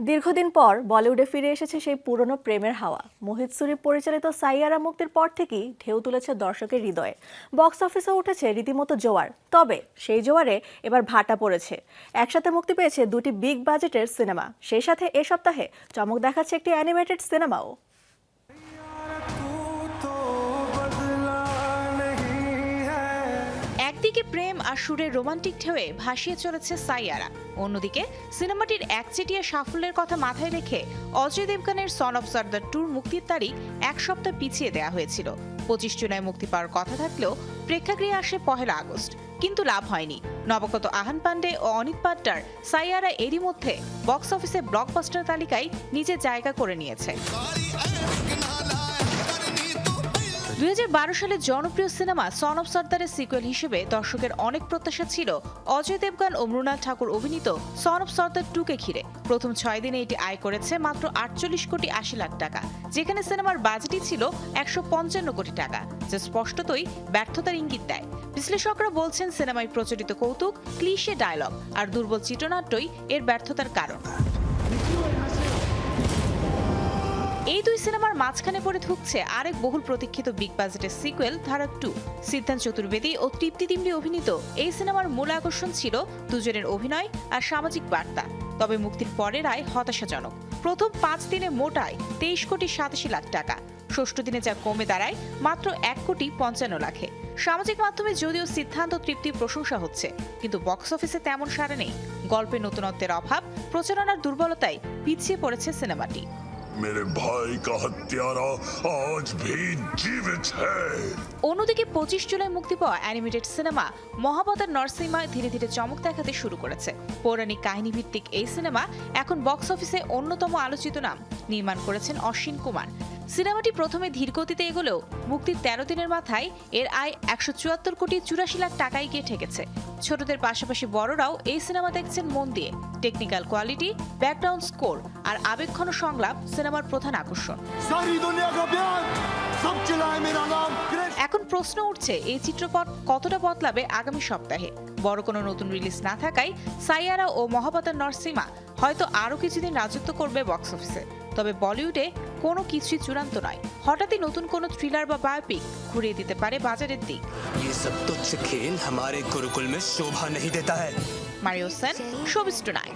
দীর্ঘদিন পর বলিউডে ফিরে এসেছে সেই পুরনো প্রেমের হাওয়া। মোহিত সুরি পরিচালিত সাইয়ারা মুক্তির পর থেকেই ঢেউ তুলেছে দর্শকের হৃদয়ে। বক্স অফিসে উঠেছে রীতিমতো জোয়ার। তবে সেই জোয়ারে এবার ভাটা পড়েছে। একসাথে মুক্তি পেয়েছে দুটি বিগ বাজেটের সিনেমা। সেই সাথে এ সপ্তাহে চমক দেখাচ্ছে একটি অ্যানিমেটেড সিনেমাও। একদিকে প্রেম আর সুরের রোমান্টিক ঢেউয়ে ভাসিয়ে চলেছে সাইয়ারা। অন্যদিকে সিনেমাটির একচেটিয়া সাফল্যের কথা মাথায় রেখে অজয় দেবগানের সন অফ সর্দার টুর মুক্তির তারিখ এক সপ্তাহ পিছিয়ে দেওয়া হয়েছিল। পঁচিশ জুলাই মুক্তি পাওয়ার কথা থাকলেও প্রেক্ষাগৃহে আসে পহেলা আগস্ট, কিন্তু লাভ হয়নি। নবগত আহান পান্ডে ও অনিত পাট্টার সাইয়ারা এরই মধ্যে বক্স অফিসে ব্লকবাস্টার তালিকায় নিজের জায়গা করে নিয়েছে। দুই সালের জনপ্রিয় সিনেমা সন অফ সর্দারের সিকুয়েল হিসেবে দর্শকের অনেক প্রত্যাশা ছিল অজয় দেবগান ও মৃণাল ঠাকুর অভিনীত সন অফ সর্দার টুকে ঘিরে। প্রথম ছয় দিনে এটি আয় করেছে মাত্র আটচল্লিশ কোটি আশি লাখ টাকা, যেখানে সিনেমার বাজেটই ছিল একশো পঞ্চান্ন কোটি টাকা, যা স্পষ্টতই ব্যর্থতার ইঙ্গিত দেয়। বিশ্লেষকরা বলছেন, সিনেমায় প্রচলিত কৌতুক, ক্লিশে ডায়লগ আর দুর্বল চিত্রনাট্যই এর ব্যর্থতার কারণ। এই দুই সিনেমার মাঝখানে পড়ে ঢুকছে আরেক বহুল প্রতীক্ষিত বিগ বাজেটের সিকুয়েল, ধারা টু। সিদ্ধান্ত চতুর্বেদী ও তৃপ্তি দিমলি অভিনীত এই সিনেমার মূল আকর্ষণ ছিল দুজনের অভিনয় আর সামাজিক বার্তা। তবে মুক্তির পরের আয় হতাশাজনক। প্রথম পাঁচ দিনে মোটায় তেইশ কোটি সাতাশি লাখ টাকা। ষষ্ঠ দিনে যা কমে দাঁড়ায় মাত্র এক কোটি পঞ্চান্ন লাখে। সামাজিক মাধ্যমে যদিও সিদ্ধান্ত তৃপ্তির প্রশংসা হচ্ছে, কিন্তু বক্স অফিসে তেমন সাড়া নেই। গল্পে নতুনত্বের অভাব, প্রচারণার দুর্বলতায় পিছিয়ে পড়েছে সিনেমাটি। मेरे भाई का हत्यारा आज भी जीवित है অন্যদিকে পঁচিশ জুলাই মুক্তি পাওয়া অ্যানিমেটেড সিনেমা মহাবতার নরসিমা ধীরে ধীরে চমক দেখাতে শুরু করেছে পৌরাণিক কাহিনী ভিত্তিক এই সিনেমা এখন বক্স অফিসে অন্যতম আলোচিত নাম নির্মাণ করেছেন অশ্বিন কুমার সিনেমাটি প্রথমে ধীর গতিতে এগোলেও মুক্তির তেরো দিনের মাথায় এর আয় একশো চুয়াত্তর কোটি চুরাশি লাখ টাকায় গিয়ে ঠেকেছে। ছোটদের পাশাপাশি বড়রাও এই সিনেমা দেখছেন মন দিয়ে। টেকনিক্যাল কোয়ালিটি ব্যাকগ্রাউন্ড স্কোর আর আবেক্ষণ সংলাপ সিনেমার প্রধান আকর্ষণ। এখন প্রশ্ন উঠছে এই চিত্রপট কতটা বদলাবে আগামী সপ্তাহে? বড় কোনো নতুন রিলিজ না থাকায় সাইয়ারা ও মহাবতার নরসিমা হয়তো আরও কিছুদিন রাজত্ব করবে বক্স অফিসে। তবে বলিউডে কোনো কিছুই চূড়ান্ত নয়। হঠাৎই নতুন কোনো থ্রিলার বা বায়োপিক ঘুরিয়ে দিতে পারে বাজারের দিক। গুরুকুল মে শোভা নেই দেতা হ্যায় মারিও সেন শোবিস্টু নাইক